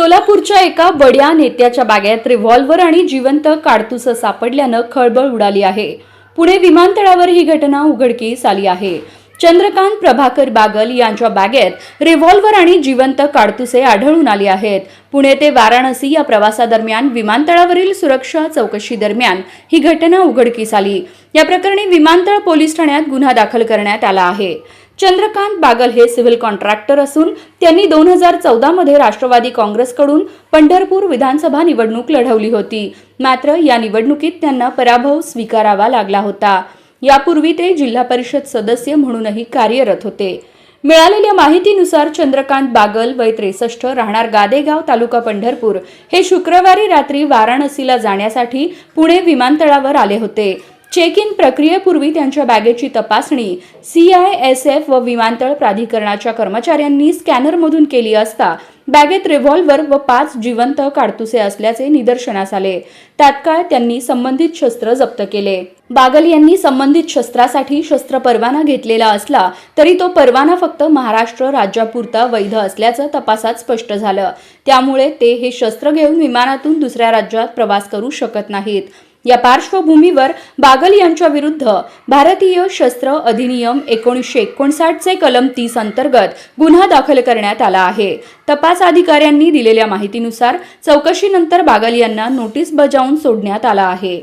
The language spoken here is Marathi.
सोलापूरच्या एका बड्या नेत्याच्या बागेत रिव्हॉल्व्हर आणि जिवंत काडतुस सापडल्यानं खळबळ उडाली आहे. पुणे विमानतळावर ही घटना उघडकीस आली आहे. चंद्रकांत प्रभाकर बागल यांच्या बागेत रिव्हॉल्व्हर आणि जिवंत काडतुसे आढळून आली आहेत. पुणे ते वाराणसी या प्रवासादरम्यान विमानतळावरील सुरक्षा चौकशी दरम्यान ही घटना उघडकीस आली. या प्रकरणी विमानतळ पोलीस ठाण्यात गुन्हा दाखल करण्यात आला आहे. चंद्रकांत बागल हे सिव्हिल कॉन्ट्रॅक्टर असून त्यांनी दोन हजार चौदामध्ये राष्ट्रवादी काँग्रेसकडून पंढरपूर विधानसभा निवडणूक लढवली होती. मात्र या निवडणुकीत त्यांना पराभव स्वीकारावा लागला होता. यापूर्वी ते जिल्हा परिषद सदस्य म्हणूनही कार्यरत होते. मिळालेल्या माहितीनुसार चंद्रकांत बागल वय त्रेसष्ट राहणार गादेगाव तालुका पंढरपूर. हे शुक्रवारी रात्री वाराणसीला जाण्यासाठी पुणे विमानतळावर आले होते. चेक इन प्रक्रियेपूर्वी त्यांच्या बॅगेची तपासणी सी आय एस एफ व विमानतळ प्राधिकरणाच्या कर्मचाऱ्यांनी स्कॅनरमधून केली असता बॅगेत रिव्हॉल्व्हर व पाच जिवंत काडतुसे असल्याचे निदर्शनास आले. तात्काळ त्यांनी संबंधित शस्त्र जप्त केले. बागल यांनी संबंधित शस्त्रासाठी शस्त्र परवाना घेतलेला असला तरी तो परवाना फक्त महाराष्ट्र राज्यापुरता वैध असल्याचं तपासात स्पष्ट झालं. त्यामुळे ते हे शस्त्र घेऊन विमानातून दुसऱ्या राज्यात प्रवास करू शकत नाहीत. या पार्श्वभूमीवर बागल यांच्या विरुद्ध भारतीय शस्त्र अधिनियम एकोणीसशे एकोणसाठचे कलम तीस अंतर्गत गुन्हा दाखल करण्यात आला आहे. तपास तपास अधिकाऱ्यांनी दिलेल्या माहितीनुसार चौकशीनंतर बागल यांना नोटीस बजावून सोडण्यात आला आहे.